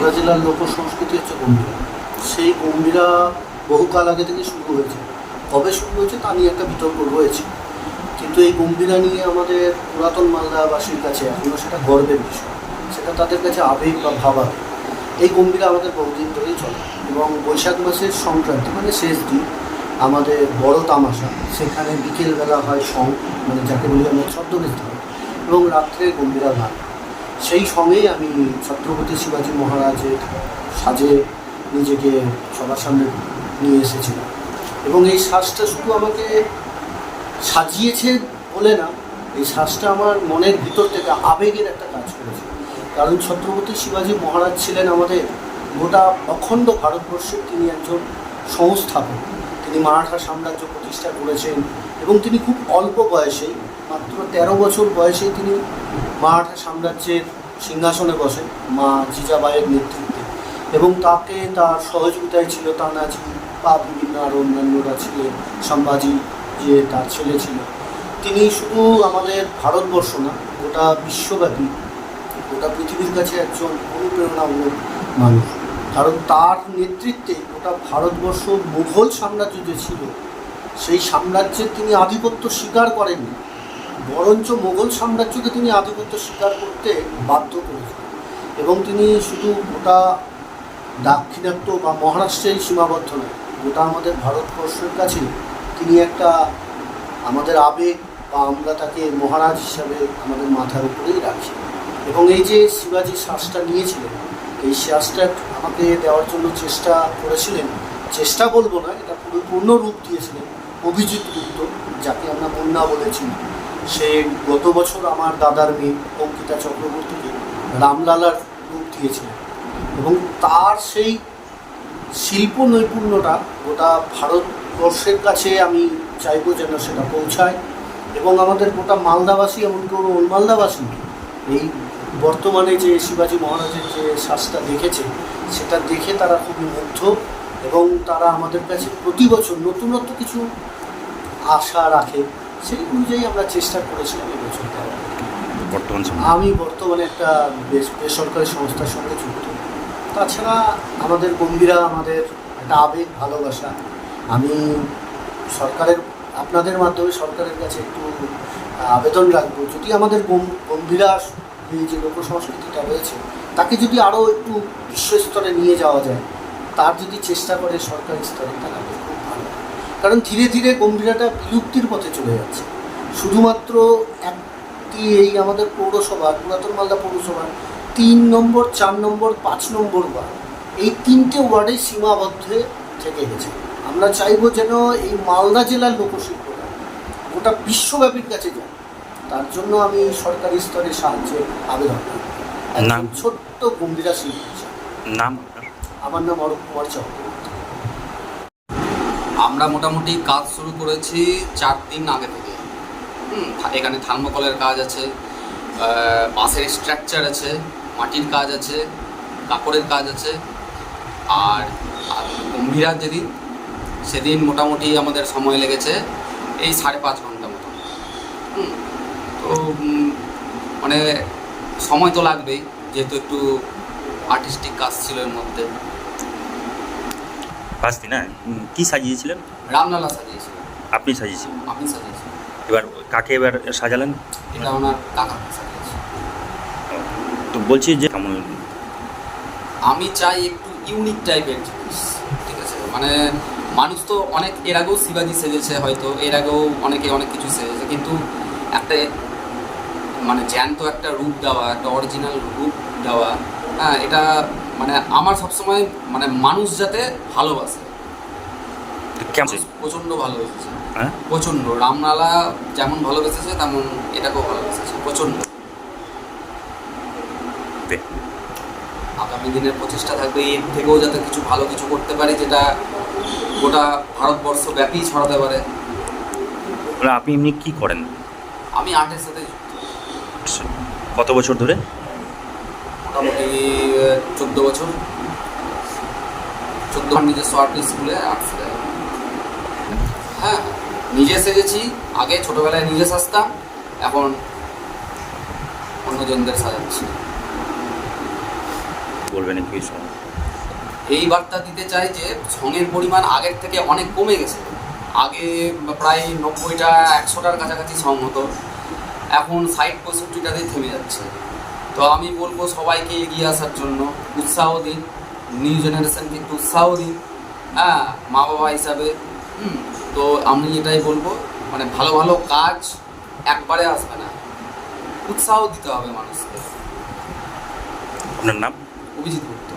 জেলার লোক সংস্কৃতি হচ্ছে গম্ভীরা। সেই গম্ভীরা বহুকাল আগে থেকে শুরু হয়েছে। কবে শুরু হয়েছে তা নিয়ে একটা বিতর্ক রয়েছে। কিন্তু এই গম্ভীরা নিয়ে আমাদের পুরাতন মালদাবাসীর কাছে এখনও সেটা গর্বের বিষয়। সেটা তাদের কাছে আবেগ বা ভাবা এই গম্ভীরা আমাদের বহুদিন ধরেই চলে। এবং বৈশাখ মাসের সংক্রান্তি মানে শেষ দিন, আমাদের বড় তামাশা। সেখানে বিকেলবেলা হয় সং মানে যাকে বলি আমরা ছদ্মবেশ এবং রাত্রে গম্ভীরা গান। সেই সঙ্গেই আমি ছত্রপতি শিবাজী মহারাজের সাজে নিজেকে সবার সামনে নিয়ে এসেছিলাম। এবং এই শ্বাসটা শুধু আমাকে সাজিয়েছে বলে না, এই শ্বাসটা আমার মনের ভিতর থেকে আবেগের একটা কাজ করেছে। কারণ ছত্রপতি শিবাজী মহারাজ ছিলেন আমাদের গোটা অখণ্ড ভারতবর্ষের তিনি একজন সংস্থাপক। তিনি মারাঠা সাম্রাজ্য প্রতিষ্ঠা করেছেন এবং তিনি খুব অল্প বয়সেই মাত্র তেরো বছর বয়সেই তিনি মারাঠা সাম্রাজ্যের সিংহাসনে বসেন, মা জিজাবাইয়ের নেতৃত্বে। এবং তাকে তার সহযোগিতায় ছিল তানাজি বা বিভিন্ন আরও অন্যান্যরা ছিলেন সম্ভাজি যে তার ছেলে ছিল। তিনি শুধু আমাদের ভারতবর্ষ না, গোটা বিশ্বব্যাপী, গোটা পৃথিবীর কাছে একজন অনুপ্রেরণামূলক মানুষ। কারণ তার নেতৃত্বে গোটা ভারতবর্ষ মুঘল সাম্রাজ্য যে ছিল। সেই সাম্রাজ্যের তিনি আধিপত্য স্বীকার করেননি। বরঞ্চ মোগল সাম্রাজ্যকে তিনি আধিপত্য স্বীকার করতে বাধ্য করেছিলেন এবং তিনি শুধু গোটা দাক্ষিণাত্য বা মহারাষ্ট্রেই সীমাবদ্ধ নয় গোটা আমাদের ভারতবর্ষের কাছে তিনি একটা আমাদের আবেগ বা আমরা তাকে মহারাজ হিসাবে আমাদের মাথার উপরেই রাখি এবং এই যে শিবাজি শ্বাসটা নিয়েছিলেন, এই শ্বাসটা আমাকে দেওয়ার জন্য চেষ্টা করেছিলেন চেষ্টা বলব না, এটা পুরো পূর্ণ রূপ দিয়েছিলেন অভিজিৎ গুপ্ত, যাকে আমরা বন্যা বলেছি সে গত বছর আমার দাদার মেয়ে অঙ্কিতা চক্রবর্তীকে রামলালার রূপ দিয়েছিলেন। এবং তার সেই শিল্প নৈপুণ্যটা গোটা ভারতবর্ষের কাছে আমি চাইব যেন সেটা পৌঁছায়। এবং আমাদের গোটা মালদাবাসী এমন কোনো মালদাবাসী, এই বর্তমানে যে শিবাজী মহারাজের যে শ্বাসটা দেখেছে, সেটা দেখে তারা খুবই মুগ্ধ। এবং তারা আমাদের কাছে প্রতি বছর নতুনত্ব কিছু আশা রাখে সেই অনুযায়ী আমরা চেষ্টা করেছিলাম এবছর। বর্তমান আমি বর্তমানে একটা বেস- বেসরকারি সংস্থার সঙ্গে যুক্ত। তাছাড়া আমাদের গম্ভীরা আমাদের একটা আবেগ ভালোবাসা। আমি সরকারের আপনাদের মাধ্যমে সরকারের কাছে একটু আবেদন রাখব যদি আমাদের গম্ভীরা যে লোক সংস্কৃতিটা রয়েছে তাকে যদি আরও একটু বিশ্বস্তরে নিয়ে যাওয়া যায় তার যদি চেষ্টা করে সরকারি স্তরে তাহলে খুব ভালো। কারণ ধীরে ধীরে গম্ভীরাটা বিলুপ্তির পথে চলে যাচ্ছে। শুধুমাত্র একটি এই আমাদের পৌরসভা পুরাতন মালদা পৌরসভা তিন নম্বর চার নম্বর পাঁচ নম্বর ওয়ার্ড এই তিনটে ওয়ার্ডে সীমাবদ্ধ থেকে গেছে। আমরা চাইব যেন এই মালদা জেলার লোকশিল্পটা গোটা বিশ্বব্যাপীর কাছে যায়। তার জন্য আমি সরকারি স্তরে সাহায্যের আবেদন করি। নাম? ছোট্ট গম্ভীরা শিল্পী। নাম? আমার নাম অরূপ কুমার চক্রবর্তী। আমরা মোটামুটি কাজ শুরু করেছি চার দিন আগে থেকে। হুম, এখানে থার্মোকলের কাজ আছে বাঁশের স্ট্রাকচার আছে মাটির কাজ আছে কাপড়ের কাজ আছে আর আর গম্ভীরা যেদিন সেদিন মোটামুটি আমাদের সময় লেগেছে এই সাড়ে পাঁচ ঘণ্টা মতো। তো মানে সময় তো লাগবেই যেহেতু একটু আর্টিস্টিক কাজ ছিল এর মধ্যে। হ্যাঁ উম, কি সাজিয়েছিলেন? রামলালা সাজিয়েছিলেন আপনি সাজিয়েছিলেন? আপনি সাজিয়েছিলেন এবার কাকে এবার সাজালেন? এটা ওনার কাকা সাজিয়েছে। তো বলছি যে কেমন? আমি চাই একটু ইউনিক টাইপের জিনিস ঠিক আছে? মানে মানুষ তো অনেক এর আগেও শিবাজি সেজেছে হয়তো এর আগেও অনেকে অনেক কিছু সেজেছে কিন্তু একটা মানে জ্যান্ত একটা রূপ দেওয়া একটা অরিজিনাল রূপ দেওয়া হ্যাঁ এটা মানে আমার সবসময় মানে মানুষ যাতে ভালোবাসে। প্রচণ্ড ভালোবেসেছে। হ্যাঁ? প্রচণ্ড। রামনালা যেমন ভালোবেসেছে তেমন এটাকেও ভালোবেসেছে প্রচণ্ড। আগামী দিনের প্রচেষ্টা থাকবে এর থেকেও যাতে কিছু ভালো কিছু করতে পারি যেটা গোটা ভারতবর্ষ ব্যাপী ছড়াতে পারে। আপনি এমনি কি করেন? আমি আর্টের সাথে যুক্ত। কত বছর ধরে? মোটামুটি চোদ্দ বছর। চোদ্দ নিজস্ব আর্ট স্কুলে আর্ট শেখাই। হ্যাঁ নিজে সেজেছি আগে ছোটোবেলায় নিজে সাজতাম এখন অন্যজনদের সাজাচ্ছি। বলবেন এই এই বার্তা দিতে চাই যে সঙের পরিমাণ আগের থেকে অনেক কমে গেছে। আগে প্রায় নব্বইটা একশোটার কাছাকাছি সং হতো। এখন ষাট পঁয়ষট্টিটাতেই থেমে যাচ্ছে। তো আমি বলব সবাইকে এগিয়ে আসার জন্য উৎসাহ দিন নিউ জেনারেশানকে একটু উৎসাহ দিন হ্যাঁ মা বাবা হিসাবে। হুম, তো আমি এটাই বলব মানে ভালো ভালো কাজ একবারে আসবে না। উৎসাহ দিতে হবে মানুষকে। আপনার নাম? অভিজিৎ গুপ্ত